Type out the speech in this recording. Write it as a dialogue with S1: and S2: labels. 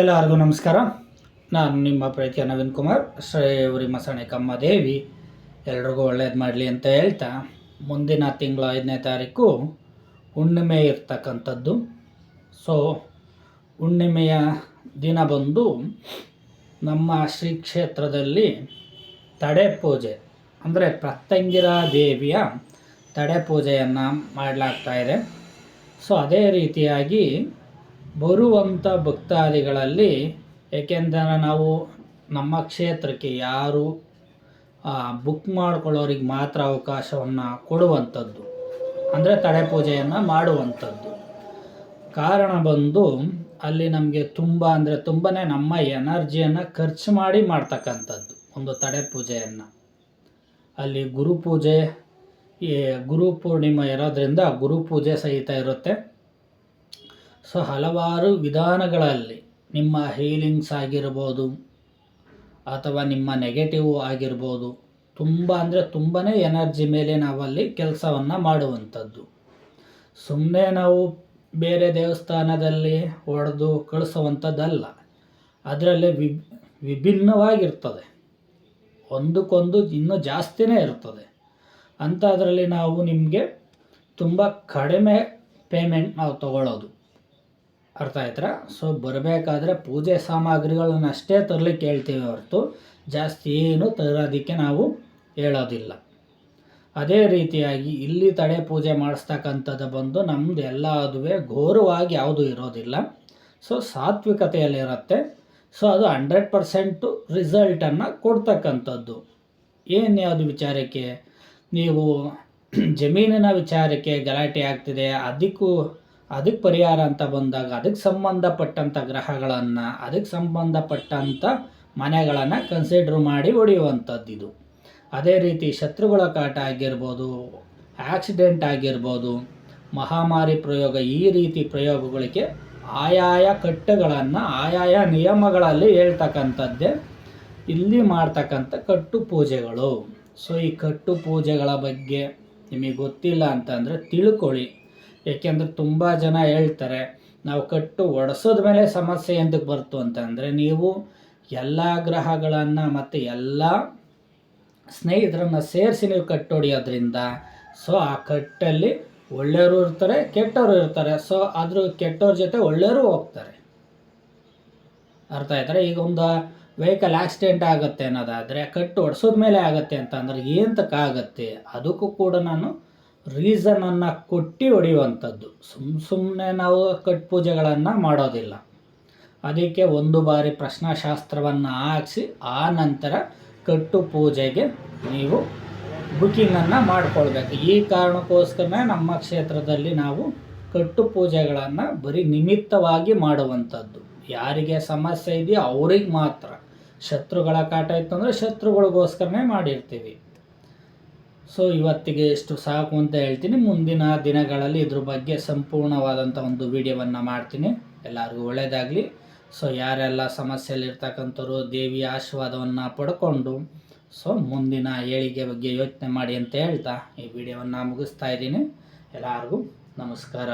S1: ಎಲ್ಲರಿಗೂ ನಮಸ್ಕಾರ. ನಾನು ನಿಮ್ಮ ಪ್ರೀತಿಯ ನವೀನ್ ಕುಮಾರ್. ಶ್ರೀ ಉರಿ ಮಸಣೆ ಕಮ್ಮ ದೇವಿ. ಎಲ್ರಿಗೂ ಒಳ್ಳೇದು ಮಾಡಲಿ ಅಂತ ಹೇಳ್ತಾ, ಮುಂದಿನ ತಿಂಗಳ ಐದನೇ ತಾರೀಕು ಹುಣ್ಣಿಮೆ ಇರ್ತಕ್ಕಂಥದ್ದು. ಸೊ ಹುಣ್ಣಿಮೆಯ ದಿನ ಬಂದು ನಮ್ಮ ಶ್ರೀ ಕ್ಷೇತ್ರದಲ್ಲಿ ತಡೆ ಪೂಜೆ, ಅಂದರೆ ಪ್ರತ್ಯಂಗಿರ ದೇವಿಯ ತಡೆ ಪೂಜೆಯನ್ನು ಮಾಡಲಾಗ್ತಾಯಿದೆ ಸೊ ಅದೇ ರೀತಿಯಾಗಿ ಬರುವಂಥ ಭಕ್ತಾದಿಗಳಲ್ಲಿ, ಏಕೆಂದರೆ ನಾವು ನಮ್ಮ ಕ್ಷೇತ್ರಕ್ಕೆ ಯಾರು ಬುಕ್ ಮಾಡ್ಕೊಳ್ಳೋರಿಗೆ ಮಾತ್ರ ಅವಕಾಶವನ್ನು ಕೊಡುವಂಥದ್ದು. ಅಂದರೆ ತಡೆ ಪೂಜೆಯನ್ನು ಮಾಡುವಂಥದ್ದು. ಕಾರಣ ಬಂದು ಅಲ್ಲಿ ನಮಗೆ ತುಂಬ ಅಂದರೆ ತುಂಬಾ ನಮ್ಮ ಎನರ್ಜಿಯನ್ನು ಖರ್ಚು ಮಾಡಿ ಮಾಡ್ತಕ್ಕಂಥದ್ದು, ಒಂದು ತಡೆ ಪೂಜೆಯನ್ನು ಅಲ್ಲಿ ಗುರುಪೂಜೆ ಈ ಗುರು ಪೂರ್ಣಿಮೆ ಇರೋದ್ರಿಂದ ಗುರುಪೂಜೆ ಸಹಿತ ಇರುತ್ತೆ. ಸೊ ಹಲವಾರು ವಿಧಾನಗಳಲ್ಲಿ ನಿಮ್ಮ ಹೀಲಿಂಗ್ಸ್ ಆಗಿರ್ಬೋದು ಅಥವಾ ನಿಮ್ಮ ನೆಗೆಟಿವ್ ಆಗಿರ್ಬೋದು, ತುಂಬ ಅಂದರೆ ತುಂಬಾ ಎನರ್ಜಿ ಮೇಲೆ ನಾವಲ್ಲಿ ಕೆಲಸವನ್ನು ಮಾಡುವಂಥದ್ದು. ಸುಮ್ಮನೆ ನಾವು ಬೇರೆ ದೇವಸ್ಥಾನದಲ್ಲಿ ಹೊಡೆದು ಕಳಿಸುವಂಥದ್ದಲ್ಲ, ಅದರಲ್ಲಿ ವಿ, ವಿಭಿನ್ನವಾಗಿರ್ತದೆ. ಒಂದಕ್ಕೊಂದು ಇನ್ನೂ ಜಾಸ್ತಿನೇ ಇರ್ತದೆ. ಅಂಥದ್ರಲ್ಲಿ ನಾವು ನಿಮಗೆ ತುಂಬ ಕಡಿಮೆ ಪೇಮೆಂಟ್ ನಾವು ತಗೊಳ್ಳೋದು ಅರ್ಥ ಆಯ್ತಾ ಸೊ ಬರಬೇಕಾದ್ರೆ ಪೂಜೆ ಸಾಮಗ್ರಿಗಳನ್ನಷ್ಟೇ ತರಲಿಕ್ಕೆ ಹೇಳ್ತೀವಿ ಹೊರತು ಜಾಸ್ತಿ ಏನು ತರೋದಕ್ಕೆ ನಾವು ಹೇಳೋದಿಲ್ಲ. ಅದೇ ರೀತಿಯಾಗಿ ಇಲ್ಲಿ ತಡೆ ಪೂಜೆ ಮಾಡಿಸ್ತಕ್ಕಂಥದ್ದು ಬಂದು ನಮ್ಮದು ಎಲ್ಲ ಅದುವೆ ಘೋರವಾಗಿ ಯಾವುದೂ ಇರೋದಿಲ್ಲ. ಸೊ ಸಾತ್ವಿಕತೆಯಲ್ಲಿರುತ್ತೆ. ಸೊ ಅದು ಹಂಡ್ರೆಡ್ ಪರ್ಸೆಂಟು ರಿಸಲ್ಟನ್ನು ಕೊಡ್ತಕ್ಕಂಥದ್ದು. ಏನು ಯಾವುದು ವಿಚಾರಕ್ಕೆ? ನೀವು ಜಮೀನಿನ ವಿಚಾರಕ್ಕೆ ಗಲಾಟೆ ಆಗ್ತಿದೆ, ಅದಕ್ಕೂ ಅದಕ್ಕೆ ಪರಿಹಾರ ಅಂತ ಬಂದಾಗ, ಅದಕ್ಕೆ ಸಂಬಂಧಪಟ್ಟಂಥ ಗ್ರಹಗಳನ್ನು, ಅದಕ್ಕೆ ಸಂಬಂಧಪಟ್ಟಂಥ ಮನೆಗಳನ್ನು ಕನ್ಸಿಡ್ರ್ ಮಾಡಿ ಹೊಡೆಯುವಂಥದ್ದು ಇದು. ಅದೇ ರೀತಿ ಶತ್ರುಗಳ ಕಾಟ ಆಗಿರ್ಬೋದು ಆಕ್ಸಿಡೆಂಟ್ ಆಗಿರ್ಬೋದು, ಮಹಾಮಾರಿ ಪ್ರಯೋಗ ಈ ರೀತಿ ಪ್ರಯೋಗಗಳಿಗೆ ಆಯಾಯ ಕಟ್ಟುಗಳನ್ನು, ಆಯಾಯ ನಿಯಮಗಳಲ್ಲಿ ಹೇಳ್ತಕ್ಕಂಥದ್ದೇ ಇಲ್ಲಿ ಮಾಡ್ತಕ್ಕಂಥ ಕಟ್ಟು ಪೂಜೆಗಳು. ಸೊ ಈ ಕಟ್ಟು ಪೂಜೆಗಳ ಬಗ್ಗೆ ನಿಮಗೆ ಗೊತ್ತಿಲ್ಲ ಅಂತಂದರೆ ತಿಳ್ಕೊಳ್ಳಿ. ಏಕೆಂದರೆ ತುಂಬ ಜನ ಹೇಳ್ತಾರೆ, ನಾವು ಕಟ್ಟು ಒಡೆಸೋದ ಮೇಲೆ ಸಮಸ್ಯೆ ಎಂದಕ್ಕೆ ಬರ್ತು ಅಂತಂದರೆ ನೀವು ಎಲ್ಲ ಗ್ರಹಗಳನ್ನು ಮತ್ತು ಎಲ್ಲ ಸ್ನೇಹಿತರನ್ನು ಸೇರಿಸಿ ನೀವು ಕಟ್ಟು ಹೊಡಿಯೋದ್ರಿಂದ ಸೊ ಆ ಕಟ್ಟಲ್ಲಿ ಒಳ್ಳೆಯವರು ಇರ್ತಾರೆ, ಕೆಟ್ಟವರು ಇರ್ತಾರೆ, ಸೊ ಅದ್ರ ಕೆಟ್ಟವ್ರ ಜೊತೆ ಒಳ್ಳೆಯವರು ಹೋಗ್ತಾರೆ. ಅರ್ಥ ಆಯ್ತಾರೆ ಈಗ ಒಂದು ವೆಹಿಕಲ್ ಆಕ್ಸಿಡೆಂಟ್ ಆಗುತ್ತೆ ಅನ್ನೋದಾದರೆ, ಕಟ್ಟು ಒಡ್ಸೋದ ಮೇಲೆ ಆಗುತ್ತೆ ಅಂತ ಅಂದ್ರೆ ಆಗುತ್ತೆ? ಅದಕ್ಕೂ ಕೂಡ ನಾನು ರೀಸನನ್ನು ಕೊಟ್ಟು ಹೊಡೆಯುವಂಥದ್ದು. ಸುಮ್ಮ ಸುಮ್ಮನೆ ನಾವು ಕಟ್ ಪೂಜೆಗಳನ್ನು ಮಾಡೋದಿಲ್ಲ. ಅದಕ್ಕೆ ಒಂದು ಬಾರಿ ಪ್ರಶ್ನಾಶಾಸ್ತ್ರವನ್ನು ಹಾಕಿಸಿ, ಆ ನಂತರ ಕಟ್ಟು ಪೂಜೆಗೆ ನೀವು ಬುಕ್ಕಿಂಗನ್ನು ಮಾಡಿಕೊಳ್ಬೇಕು. ಈ ಕಾರಣಕ್ಕೋಸ್ಕರನೇ ನಮ್ಮ ಕ್ಷೇತ್ರದಲ್ಲಿ ನಾವು ಕಟ್ಟು ಪೂಜೆಗಳನ್ನು ಬರೀ ನಿಮಿತ್ತವಾಗಿ ಮಾಡುವಂಥದ್ದು. ಯಾರಿಗೆ ಸಮಸ್ಯೆ ಇದೆಯೋ ಅವ್ರಿಗೆ ಮಾತ್ರ. ಶತ್ರುಗಳ ಕಾಟ ಇತ್ತು ಅಂದರೆ ಶತ್ರುಗಳಿಗೋಸ್ಕರನೇ ಮಾಡಿರ್ತೀವಿ. ಸೊ ಇವತ್ತಿಗೆ ಎಷ್ಟು ಸಾಕು ಅಂತ ಹೇಳ್ತೀನಿ. ಮುಂದಿನ ದಿನಗಳಲ್ಲಿ ಇದ್ರ ಬಗ್ಗೆ ಸಂಪೂರ್ಣವಾದಂಥ ಒಂದು ವಿಡಿಯೋವನ್ನು ಮಾಡ್ತೀನಿ. ಎಲ್ಲರಿಗೂ ಒಳ್ಳೆಯದಾಗಲಿ ಸೊ ಯಾರೆಲ್ಲ ಸಮಸ್ಯೆಯಲ್ಲಿರ್ತಕ್ಕಂಥವ್ರು ದೇವಿಯ ಆಶೀರ್ವಾದವನ್ನು ಪಡ್ಕೊಂಡು ಸೊ ಮುಂದಿನ ಏಳಿಗೆ ಬಗ್ಗೆ ಯೋಚನೆ ಮಾಡಿ ಅಂತ ಹೇಳ್ತಾ ಈ ವಿಡಿಯೋವನ್ನು ಮುಗಿಸ್ತಾ ಇದ್ದೀನಿ. ಎಲ್ಲರಿಗೂ ನಮಸ್ಕಾರ.